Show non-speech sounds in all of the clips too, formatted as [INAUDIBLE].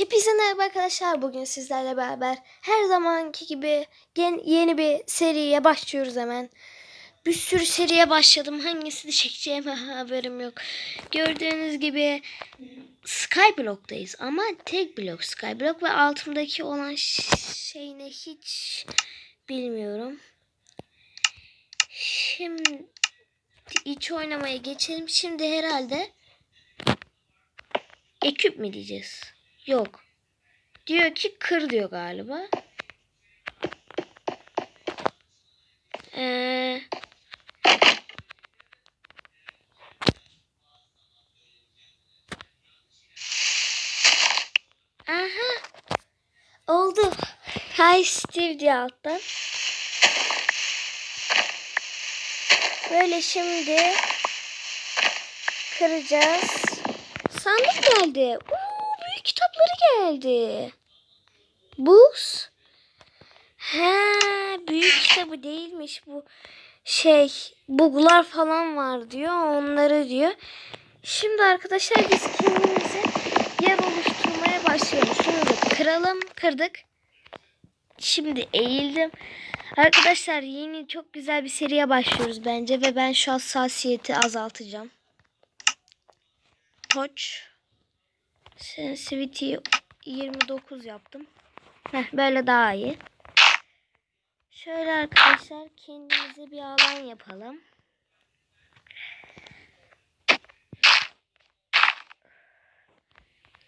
Hepinize merhaba arkadaşlar. Bugün sizlerle beraber her zamanki gibi yeni bir seriye başlıyoruz hemen. Bir sürü seriye başladım. Hangisini çekeceğime [LAUGHS] haberim yok. Gördüğünüz gibi Skyblock'tayız ama tek blok Skyblock ve altımdaki olan şey ne hiç bilmiyorum. Şimdi iç oynamaya geçelim. Şimdi herhalde eküp mi diyeceğiz? Yok. Diyor ki kır diyor galiba. Ee, aha. Oldu. Hi Steve diye alttan. Böyle şimdi kıracağız. Sandık geldi. Geldi. Buz. He, büyük kitabı değilmiş bu. Şey, buglar falan var diyor. Onları diyor. Şimdi arkadaşlar biz kendimize yer oluşturmaya başlıyoruz. Şunu kıralım. Kırdık. Şimdi eğildim. Arkadaşlar yeni çok güzel bir seriye başlıyoruz bence ve ben şu hassasiyeti azaltacağım. Touch Sensitivity 29 yaptım. Heh, böyle daha iyi. Şöyle arkadaşlar kendimize bir alan yapalım.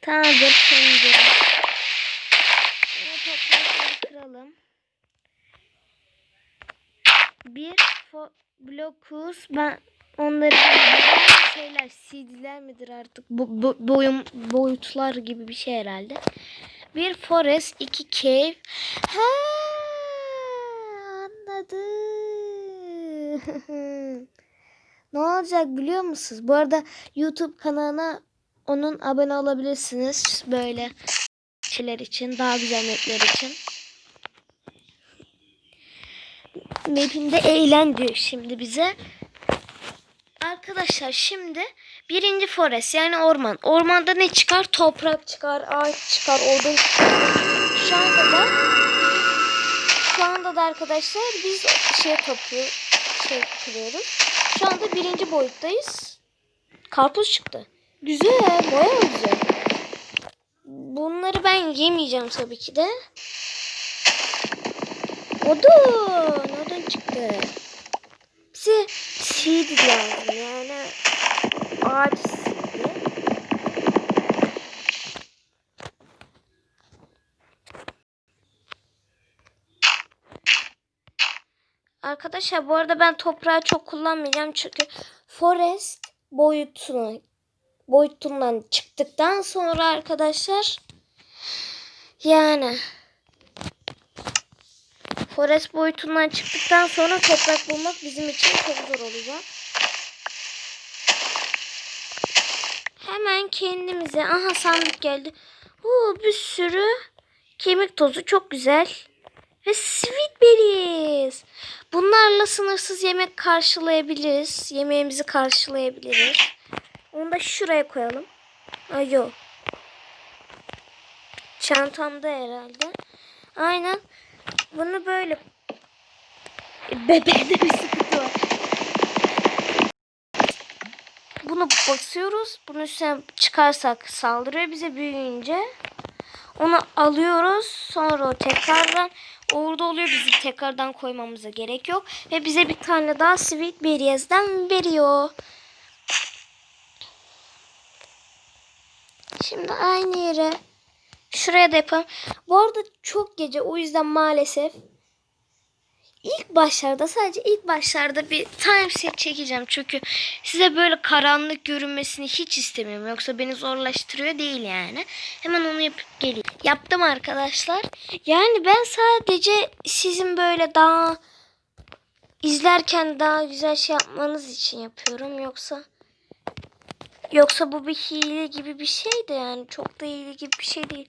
Tamamdır şimdi. Yine toprakları kıralım. Bir blokus ben onları bilmiyorum. şeyler CD'ler midir artık bu, bu boyum boyutlar gibi bir şey herhalde. Bir forest, iki cave. Ha anladım. [LAUGHS] ne olacak biliyor musunuz? Bu arada YouTube kanalına onun abone olabilirsiniz. Böyle şeyler için, daha güzel mapler için. Map'inde eğlen şimdi bize. Arkadaşlar şimdi birinci forest yani orman. Ormanda ne çıkar? Toprak çıkar, ağaç çıkar, odun çıkar. Şu anda da şu anda da arkadaşlar biz şey topluyor, şey kırıyoruz. Şu anda birinci boyuttayız. Karpuz çıktı. Güzel, bayağı güzel. Bunları ben yemeyeceğim tabii ki de. Odun, odun çıktı. Bize seed lazım yani ağaç seedi. Arkadaşlar bu arada ben toprağı çok kullanmayacağım çünkü forest boyutunu boyutundan çıktıktan sonra arkadaşlar yani Forest boyutundan çıktıktan sonra toprak bulmak bizim için çok zor olacak. Hemen kendimize aha sandık geldi. Oo, bir sürü kemik tozu çok güzel. Ve sweet berries. Bunlarla sınırsız yemek karşılayabiliriz. Yemeğimizi karşılayabiliriz. Onu da şuraya koyalım. Ay. Çantamda herhalde. Aynen. Bunu böyle bebeğde bir sıkıntı var. Bunu basıyoruz. Bunu üstüne çıkarsak saldırıyor bize büyüyünce. Onu alıyoruz. Sonra o tekrardan orada oluyor. Bizim tekrardan koymamıza gerek yok. Ve bize bir tane daha Sweet Berries'den veriyor. Şimdi aynı yere şuraya da yapalım. Bu arada çok gece o yüzden maalesef ilk başlarda sadece ilk başlarda bir time set çekeceğim. Çünkü size böyle karanlık görünmesini hiç istemiyorum. Yoksa beni zorlaştırıyor değil yani. Hemen onu yapıp geleyim. Yaptım arkadaşlar. Yani ben sadece sizin böyle daha izlerken daha güzel şey yapmanız için yapıyorum. Yoksa Yoksa bu bir hile gibi bir şey de yani çok da hile gibi bir şey değil.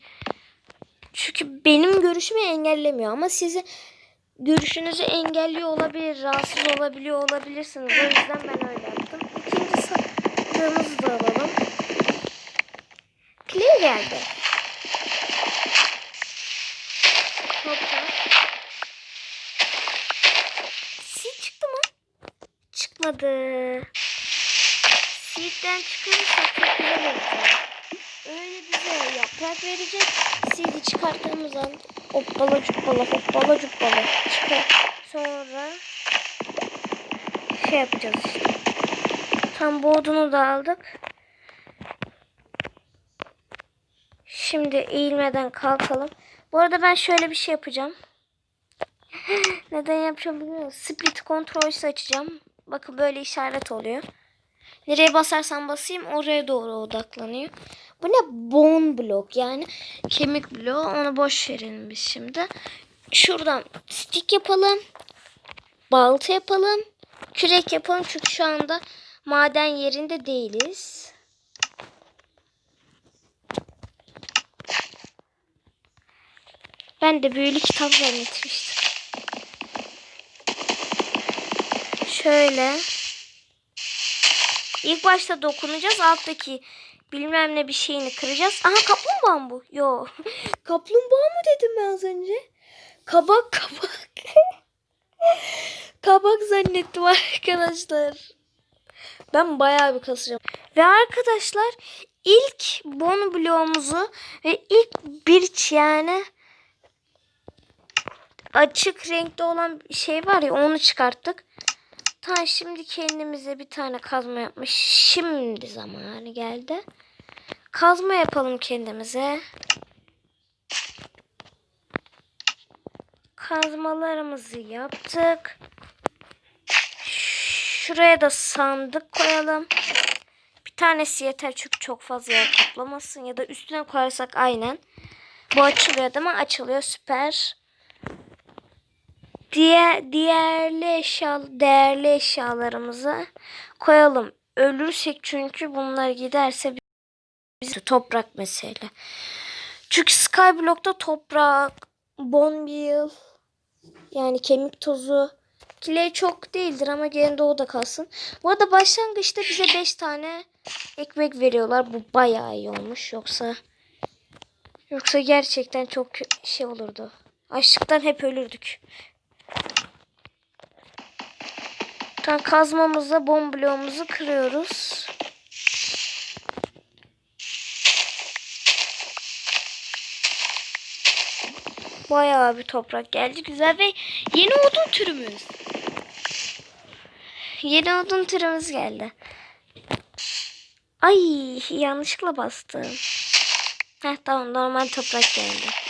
Çünkü benim görüşümü engellemiyor ama sizi görüşünüzü engelliyor olabilir, rahatsız olabiliyor olabilirsiniz. O yüzden ben öyle yaptım. İkinci sandığımızı da alalım. Clay geldi. Toprak. Seed çıktı mı? Çıkmadı. Seed'den çıkarırsak çok güzel olacak. Öyle bize yaprak verecek. Seed'i çıkarttığımız an hoppala cuppala hoppala cuppala çıkar. Sonra şey yapacağız işte. Tam bu odunu da aldık. Şimdi eğilmeden kalkalım. Bu arada ben şöyle bir şey yapacağım. [LAUGHS] Neden yapacağım bilmiyorum. Split controls açacağım. Bakın böyle işaret oluyor. Nereye basarsam basayım oraya doğru odaklanıyor. Bu ne? Bone block yani kemik bloğu. Onu boş verelim biz şimdi. Şuradan stick yapalım. Balta yapalım. Kürek yapalım çünkü şu anda maden yerinde değiliz. Ben de böyle kitap zannetmiştim. Şöyle. İlk başta dokunacağız. Alttaki bilmem ne bir şeyini kıracağız. Aha kaplumbağa mı bu? Yo. [LAUGHS] kaplumbağa mı dedim ben az önce? Kabak kabak. [LAUGHS] kabak zannettim arkadaşlar. Ben bayağı bir kasacağım. Ve arkadaşlar ilk bon bloğumuzu ve ilk birç yani açık renkte olan bir şey var ya onu çıkarttık. Tamam şimdi kendimize bir tane kazma yapmış. Şimdi zamanı geldi. Kazma yapalım kendimize. Kazmalarımızı yaptık. Şuraya da sandık koyalım. Bir tanesi yeter çünkü çok fazla yer kaplamasın. Ya da üstüne koyarsak aynen. Bu açılıyor değil mi? Açılıyor süper. Diğer diğerli eşya değerli eşyalarımızı koyalım. Ölürsek çünkü bunlar giderse biz toprak mesela. Çünkü Skyblock'ta toprak, bonmeal yani kemik tozu Clay çok değildir ama gene de o da kalsın. Bu arada başlangıçta bize 5 tane ekmek veriyorlar. Bu bayağı iyi olmuş. Yoksa yoksa gerçekten çok şey olurdu. Açlıktan hep ölürdük. Tam kazmamızla bomb kırıyoruz. Bayağı bir toprak geldi. Güzel ve yeni odun türümüz. Yeni odun türümüz geldi. Ay yanlışlıkla bastım. Heh tamam normal toprak geldi.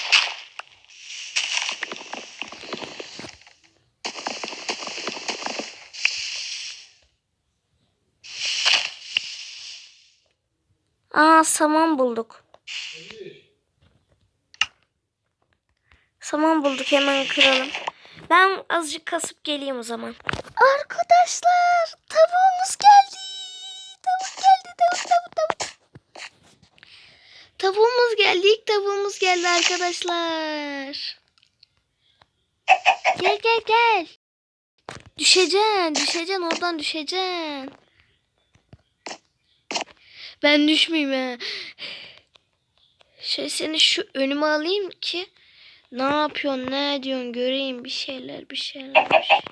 Aa saman bulduk. Saman bulduk hemen kıralım. Ben azıcık kasıp geleyim o zaman. Arkadaşlar tavuğumuz geldi. Tavuk geldi tavuk tavuk tavuk. Tavuğumuz geldi ilk tavuğumuz geldi arkadaşlar. Gel gel gel. Düşeceksin düşeceksin oradan düşeceksin. Ben düşmeyeyim ha. Şöyle seni şu önüme alayım ki ne yapıyorsun ne ediyorsun göreyim bir şeyler bir şeyler. Bir şeyler.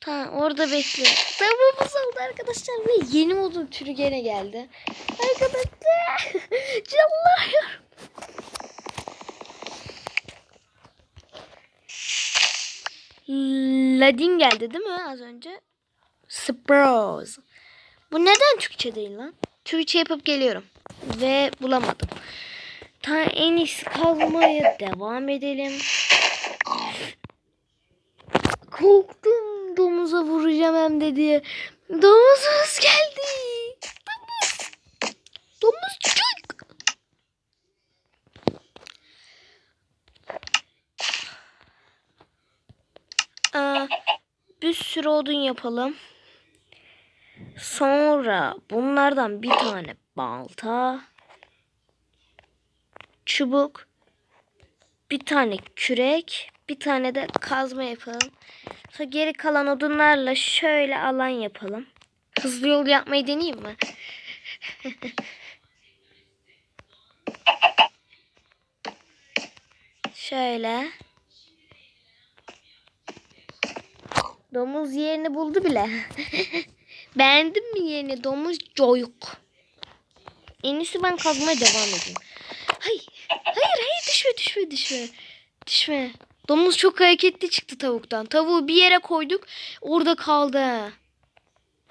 Tamam orada bekle. Tavuğumuz oldu arkadaşlar ve yeni modun türü gene geldi. Arkadaşlar [LAUGHS] canlar. Ladin geldi değil mi az önce? Sprouse. Bu neden Türkçe değil lan? Türkçe yapıp geliyorum. Ve bulamadım. Ta en iyisi kazmaya devam edelim. Korktum domuza vuracağım hem de diye. Domuzumuz geldi. Domuz. Domuz çocuk. Aa, bir sürü odun yapalım. Sonra bunlardan bir tane balta, çubuk, bir tane kürek, bir tane de kazma yapalım. Sonra geri kalan odunlarla şöyle alan yapalım. Hızlı yol yapmayı deneyeyim mi? [LAUGHS] Şöyle. Domuz yerini buldu bile. [LAUGHS] Beğendin mi yerini? Domuz coyuk. En iyisi ben kazmaya devam edeyim. Hayır. Hayır hayır düşme düşme düşme. Düşme. Domuz çok hareketli çıktı tavuktan. Tavuğu bir yere koyduk. Orada kaldı.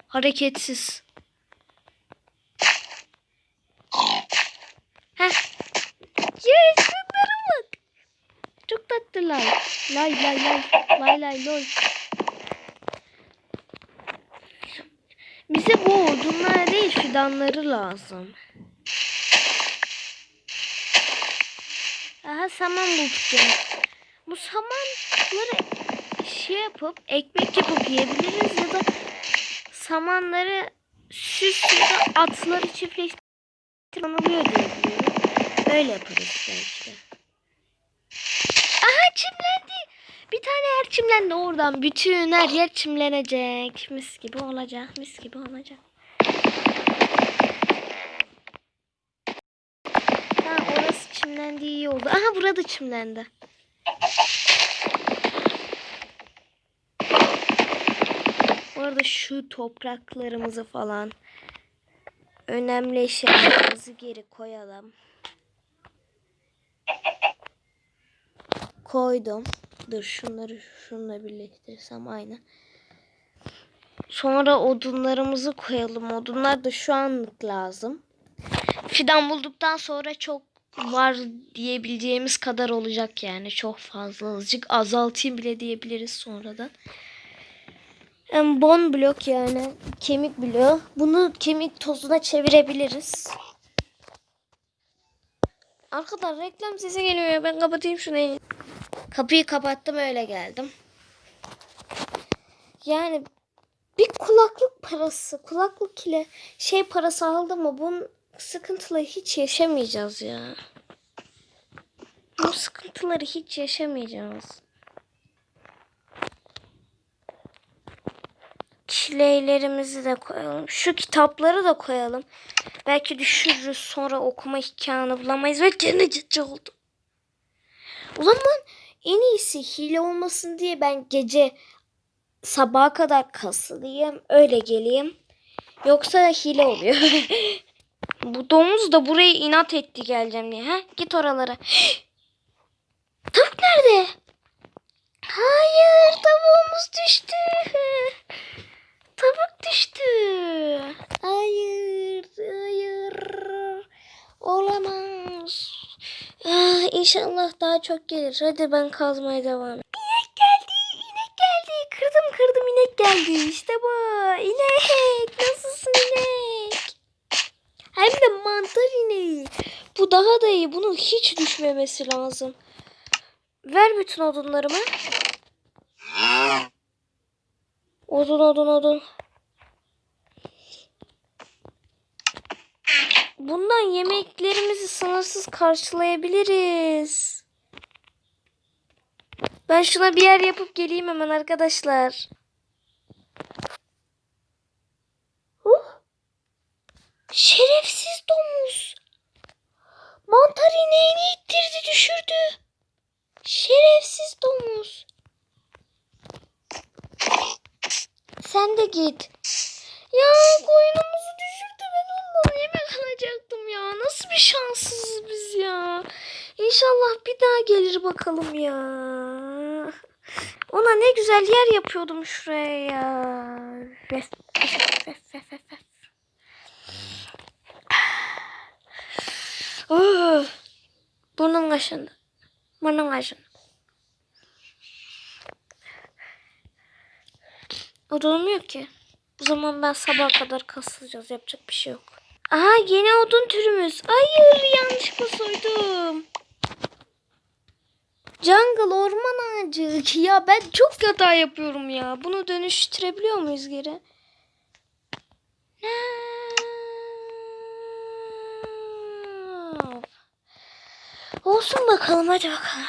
Hareketsiz. Heh. Şunlara bak. Çok tatlılar. Lay lay lay. Lay lay loy. Bize bu odunlar değil fidanları lazım. Aha saman bulduk ya. Bu samanları şey yapıp ekmek yapıp yiyebiliriz ya da samanları süs ya da atları çiftleştiriliyor diye biliyorum. Öyle yaparız belki. Aha çimlendi. Bir tane yer çimlendi oradan. Bütün her yer çimlenecek. Mis gibi olacak. Mis gibi olacak. Ha orası çimlendi iyi oldu. Aha burada çimlendi. Bu arada şu topraklarımızı falan önemli eşyalarımızı geri koyalım. Koydum. Dur şunları şununla birleştirsem aynı. Sonra odunlarımızı koyalım. Odunlar da şu anlık lazım. Fidan bulduktan sonra çok var diyebileceğimiz kadar olacak yani. Çok fazla azıcık azaltayım bile diyebiliriz sonradan. Em, Bon blok yani kemik bloğu. Bunu kemik tozuna çevirebiliriz. Arkadan reklam sesi geliyor ya. Ben kapatayım şunu. Kapıyı kapattım öyle geldim. Yani bir kulaklık parası, kulaklık ile şey parası aldı mı bunun sıkıntıları hiç yaşamayacağız ya. Bu sıkıntıları hiç yaşamayacağız. Çileylerimizi de koyalım. Şu kitapları da koyalım. Belki düşürürüz sonra okuma imkanı bulamayız ve cıcı oldu. O zaman en iyisi hile olmasın diye ben gece sabaha kadar kasılayım öyle geleyim. Yoksa hile oluyor. [LAUGHS] Bu domuz da buraya inat etti geleceğim diye. Ha? Git oralara. [GASPS] Tavuk nerede? Hayır tavuğumuz düştü. [LAUGHS] Tavuk düştü. Hayır, hayır. Olamaz. Ah, inşallah daha çok gelir. Hadi ben kazmaya devam edeyim. İnek geldi, inek geldi. Kırdım kırdım inek geldi. İşte bu. İnek. Nasılsın inek? Hem de mantar ineği. Bu daha da iyi. Bunun hiç düşmemesi lazım. Ver bütün odunlarımı. Odun odun odun. Bundan yemeklerimizi sınırsız karşılayabiliriz. Ben şuna bir yer yapıp geleyim hemen arkadaşlar. Huh. Şerefsiz domuz. Mantar ineğini ittirdi düşürdü. Şerefsiz domuz. Sen de git. Ya koyunumuzu düşürdü ben ondan yemek alacaktım ya. Nasıl bir şanssızız biz ya. İnşallah bir daha gelir bakalım ya. Ona ne güzel yer yapıyordum şuraya ya. Ref, ref, ref, ref, ref. Oh, [SIGHS] burnum kaşındı. Burnum kaşındı. Odunum yok ki. O zaman ben sabaha kadar kasılacağız. Yapacak bir şey yok. Aha yeni odun türümüz. Hayır yanlışlıkla soydum. Jungle orman ağacı. Ya ben çok hata yapıyorum ya. Bunu dönüştürebiliyor muyuz geri? Olsun bakalım hadi bakalım.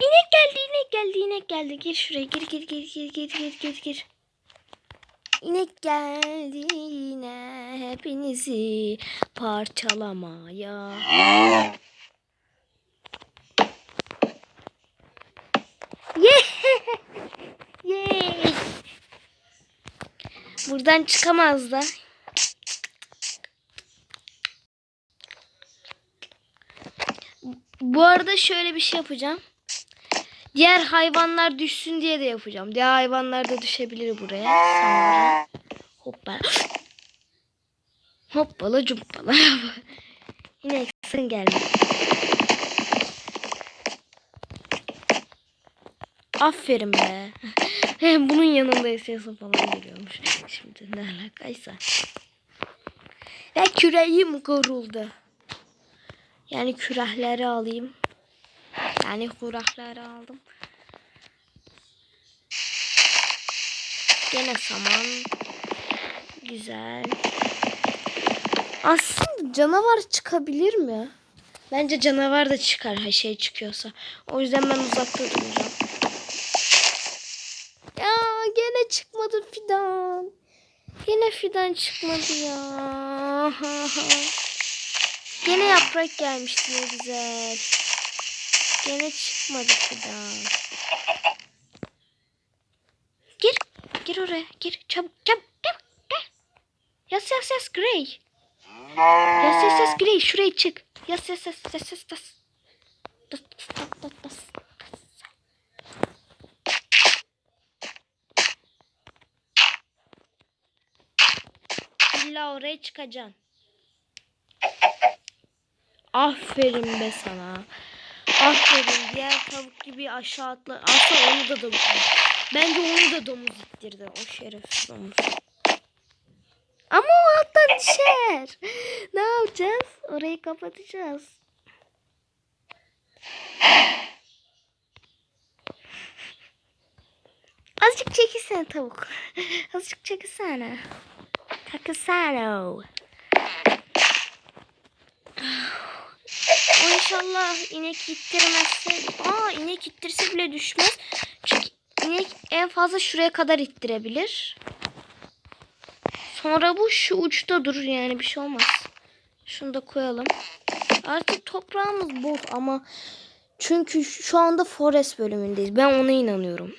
İnek geldi inek geldi inek geldi. Gir şuraya gir gir gir gir gir gir gir gir. İnek geldi yine hepinizi parçalamaya. [LAUGHS] Yay. Buradan çıkamaz da. Bu arada şöyle bir şey yapacağım. Diğer hayvanlar düşsün diye de yapacağım. Diğer hayvanlar da düşebilir buraya. Sanırım. Hoppa. [GASPS] Hoppala cumpala. [LAUGHS] Yine eksik geldi. Aferin be. [LAUGHS] Bunun yanında esası falan geliyormuş. Şimdi ne alakaysa. Ve küreğim kırıldı. Yani kürekleri alayım. Yani kürekleri aldım. Gene saman. Güzel. Aslında canavar çıkabilir mi? Bence canavar da çıkar her şey çıkıyorsa. O yüzden ben uzakta duracağım. Ya gene çıkmadı fidan. Yine fidan çıkmadı ya. Gene yaprak gelmişti ne güzel. Gene çıkmadı fidan. Gir. Gir oraya. Gir. Çabuk çabuk. çabuk. Gel. Yas yas yas Grey. Yas yas yas Grey. Şuraya çık. Yas yas yas yas yas yas. Bas bas bas bas bas. İlla oraya çıkacaksın. Aferin be sana. Aferin. Diğer tavuk gibi aşağı atla. Aslında onu da domuz. Bence onu da domuz ittirdi. O şerefsiz domuz. Ama o alttan düşer. ne yapacağız? Orayı kapatacağız. Azıcık çekilsene tavuk. [LAUGHS] Azıcık çekilsene. Kakasano. O [SIGHS] inşallah inek ittirmezse. Aa inek ittirse bile düşmez. Çünkü inek en fazla şuraya kadar ittirebilir. Sonra bu şu uçta durur yani bir şey olmaz. Şunu da koyalım. Artık toprağımız bol ama çünkü şu anda forest bölümündeyiz. Ben ona inanıyorum.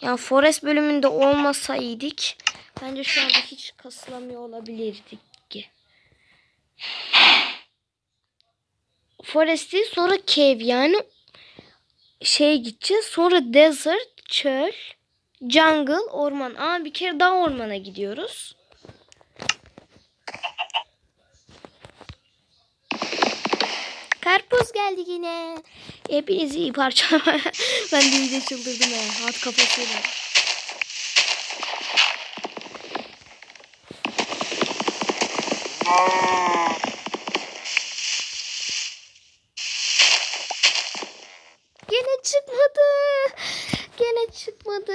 Yani forest bölümünde olmasaydık bence şu anda hiç kasılamıyor olabilirdik ki. Forest sonra cave yani şeye gideceğiz. Sonra desert, çöl, jungle, orman. Ama bir kere daha ormana gidiyoruz. Karpuz geldi yine. Hepinizi iyi parça. [LAUGHS] ben de iyice çıldırdım ya. Hat kafasıyla. Gene çıkmadı. Gene çıkmadı.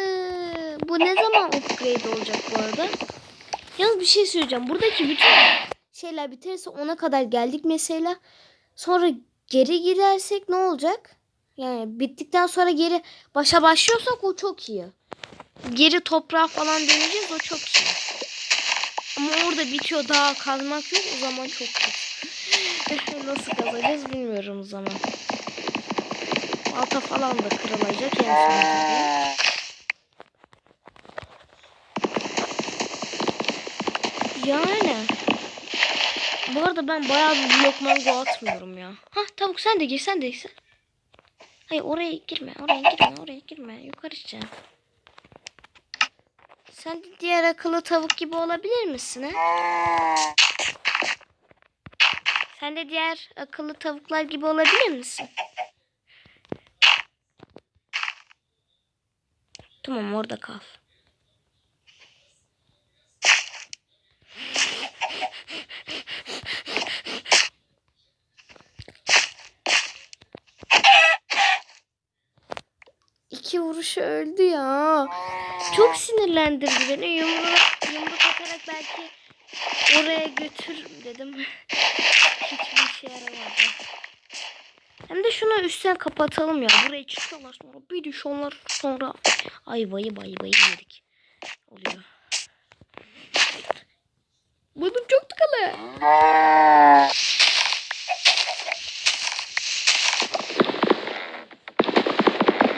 Bu ne zaman upgrade olacak bu arada? Yalnız bir şey söyleyeceğim. Buradaki bütün şeyler biterse ona kadar geldik mesela. Sonra geri girersek ne olacak? Yani bittikten sonra geri başa başlıyorsak o çok iyi. Geri toprağa falan döneceğiz o çok iyi. Ama orada bitiyor daha kazmak yok o zaman çok kötü. [LAUGHS] Nasıl kazacağız bilmiyorum o zaman. Alta falan da kırılacak en son tabii. Yani. Bu arada ben bayağı bir blok mango atmıyorum ya. Hah tavuk sen de gir sen de gir. Hayır oraya girme oraya girme oraya girme yukarı çık. Sen de diğer akıllı tavuk gibi olabilir misin ha? Sen de diğer akıllı tavuklar gibi olabilir misin? Tamam orada kal. İki vuruşu öldü ya. Çok sinirlendirdi beni. Yumruk, yumruk atarak belki oraya götür dedim. Hiçbir işe yaramadı. Hem de şunu üstten kapatalım ya. Buraya çıkıyorlar sonra bir düş onlar sonra ayvayı bayvayı yedik. Oluyor. Bunun çok tıkalı.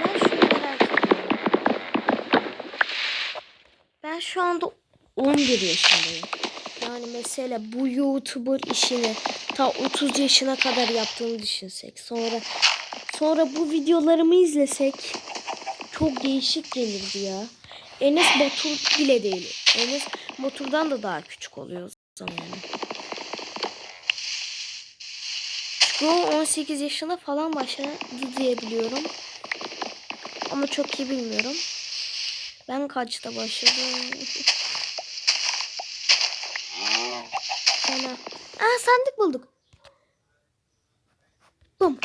Ben şunu merak ediyorum. Ben şu anda 11 yaşındayım. Yani mesela bu YouTuber işini ta 30 yaşına kadar yaptığımı düşünsek. Sonra sonra bu videolarımı izlesek çok değişik gelirdi ya. Enes Batur bile değil. Enes Batur'dan da daha küçük oluyor o zaman. Çünkü o 18 yaşında falan başladı diye biliyorum. Ama çok iyi bilmiyorum. Ben kaçta başladım? [LAUGHS] Fena. Aa sandık bulduk. Bum.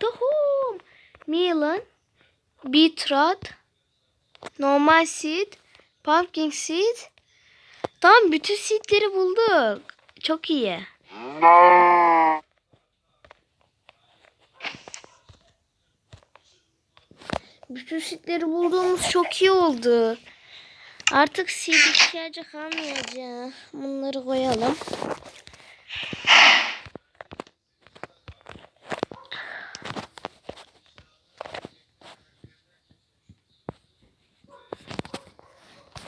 Tohum. Melon. Beetroot. Normal seed. Pumpkin seed. Tamam bütün seedleri bulduk. Çok iyi. Bütün seedleri bulduğumuz çok iyi oldu. Artık seed ihtiyacı kalmayacak. Bunları koyalım.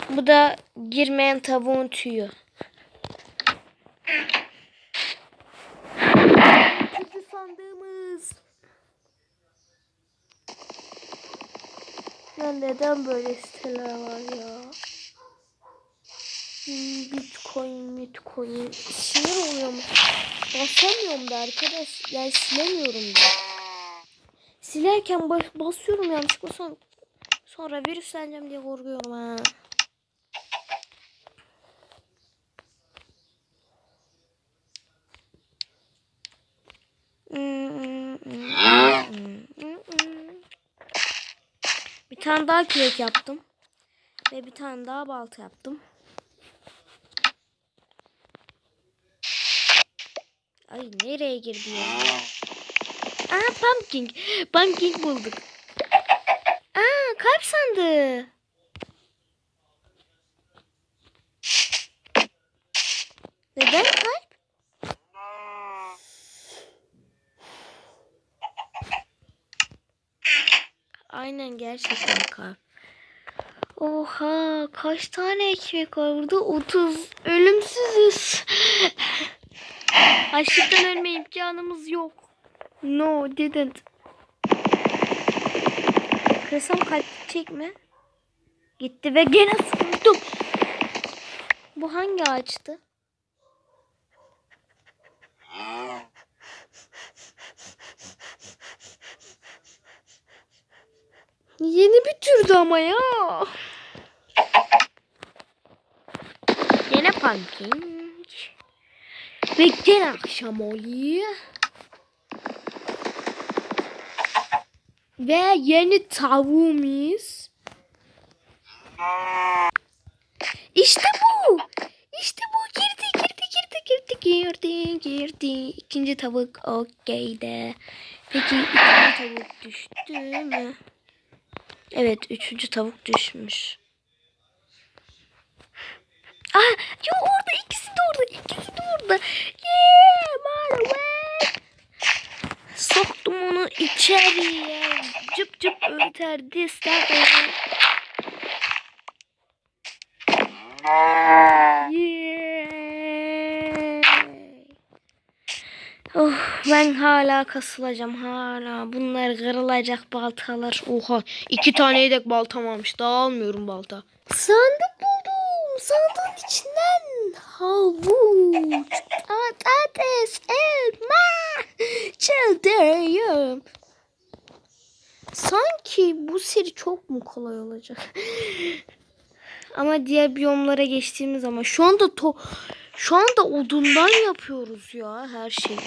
Bu da girmeyen tavuğun tüyü. Kötü sandığımız. Ya neden böyle siteler var ya? Bitcoin, Bitcoin. Sinir oluyorum. Basamıyorum da arkadaş. Yani silemiyorum da. Silerken bas basıyorum yanlışlıkla son sonra virüsleneceğim diye korkuyorum ha. Bir tane daha kürek yaptım. Ve bir tane daha balta yaptım. Ay nereye girdi ya? Aa pumpkin. Pumpkin bulduk. Aa kalp sandığı. Neden kalp? Aynen gerçekten kalp. Oha kaç tane ekmek var burada? 30. Ölümsüzüz. Açlıktan ölme imkanımız yok. No didn't. Kırsam kalp mi? Gitti ve gene sıkıldım. Bu hangi ağaçtı? Yeni bir türdü ama ya. Gene pumpkin. Gene akşam oluyor. Ve yeni tavuğumuz. İşte bu. İşte bu girdi girdi girdi girdi girdi girdi. İkinci tavuk okeyde. Peki ikinci tavuk düştü mü? Evet üçüncü tavuk düşmüş. Ah yo orada ikisi de orada ikisi de orada. Yeah Marvel. Soktum onu içeriye. Cıp cıp öterdi. Yeah. Oh, ben hala kasılacağım hala. Bunlar kırılacak baltalar. Oha iki tane yedek baltam varmış. Daha almıyorum balta. Sandık buldum. Sandığın içinden havuç, patates, elma, çıldırıyorum. Sanki bu seri çok mu kolay olacak? Ama diğer biyomlara geçtiğimiz zaman şu anda to şu anda odundan yapıyoruz ya her şeyi.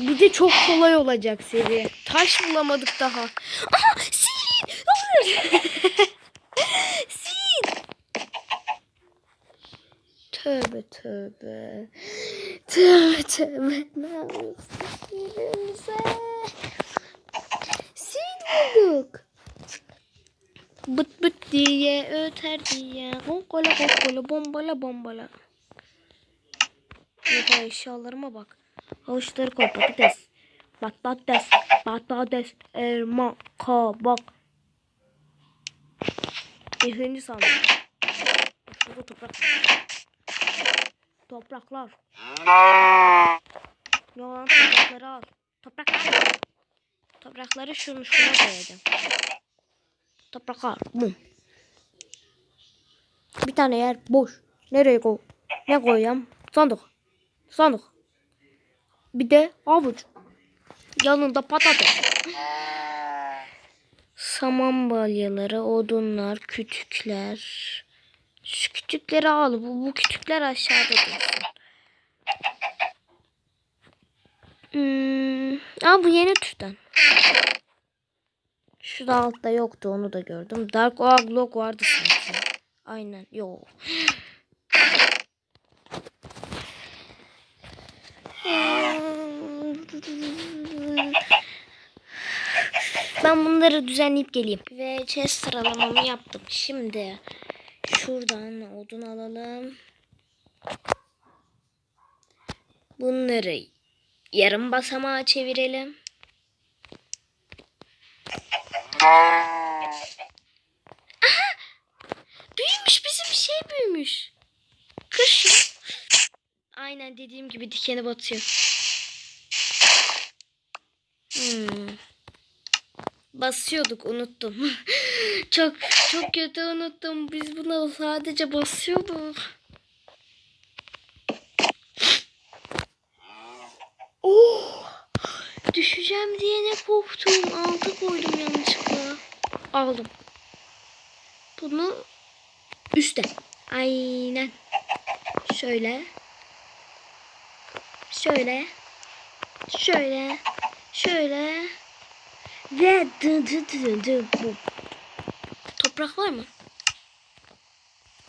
Bir de çok kolay olacak seri. Taş bulamadık daha. Aha sil! [LAUGHS] Hayır! sil! Tövbe tövbe. Tövbe tövbe. Ne yapıyorsun? Bulduk. Bıt bıt diye öter diye. Honkola honkola bombala bombala. Oha eşyalarıma bak. Havuçları koy patates. Patates. Patates. Elma. Kabak. Beşinci sandık. Burada toprak. Topraklar. Yalan toprakları al. Topraklar. Toprakları şunu şuna koyacağım. Topraklar. Bum. Bir tane yer boş. Nereye koy? Ne koyayım? Sandık. Sandık. Bir de avuç. Yanında patates. Saman balyaları, odunlar, kütükler. Şu kütükleri al. Bu, bu kütükler aşağıda dursun. Hmm. Aa bu yeni türden. Şu da altta yoktu onu da gördüm. Dark Oak Log vardı sanki. Aynen. Yok. Ben bunları düzenleyip geleyim. Ve chest sıralamamı yaptım. Şimdi şuradan odun alalım. Bunları yarım basamağa çevirelim. Büyümüş bizim şey büyümüş. Kır şunu. Aynen dediğim gibi dikeni batıyor. Hmm. Basıyorduk unuttum. [LAUGHS] çok çok kötü unuttum. Biz buna sadece basıyorduk. Oh! Düşeceğim diye ne korktum. Altı koydum yanlışlıkla. Aldım. Bunu üstte. Aynen. Şöyle. Şöyle. Şöyle. Şöyle. Ve dı dı dı dı bu. Toprak var mı?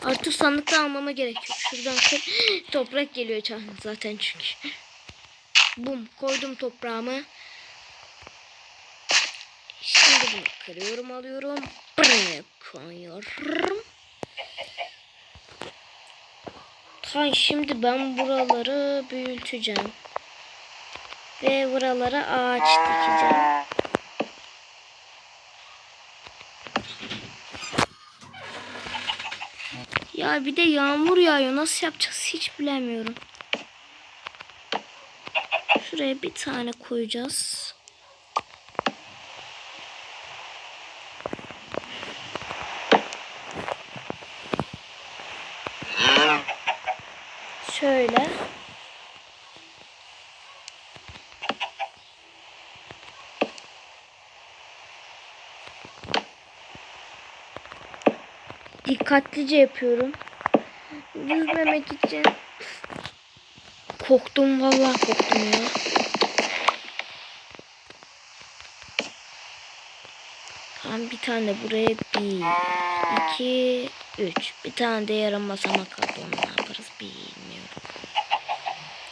Artık sandıkta almama gerek yok. Şuradan. [GASPS] Toprak geliyor zaten çünkü. Bum koydum toprağımı. Şimdi bunu kırıyorum alıyorum. Buraya koyuyorum. Tamam şimdi ben buraları büyüteceğim. Ve buralara ağaç dikeceğim. Ya bir de yağmur yağıyor. Nasıl yapacağız hiç bilemiyorum. Şuraya bir tane koyacağız. Şöyle. Dikkatlice yapıyorum. Yüzmemek için. Korktum vallahi korktum ya. Tamam bir tane buraya bir, iki, üç. Bir tane de yarım basamak kaldı. Onu ne yaparız bilmiyorum.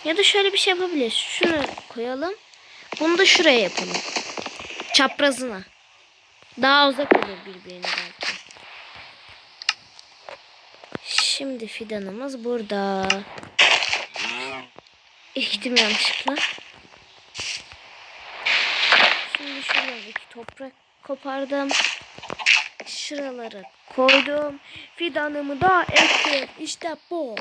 Ya da şöyle bir şey yapabiliriz. Şunu koyalım. Bunu da şuraya yapalım. Çaprazına. Daha uzak olur birbirine belki. Şimdi fidanımız burada. Ektim yanlışlıkla. Şimdi şuradan iki toprak kopardım. Şuraları koydum. Fidanımı da ektim. İşte bu.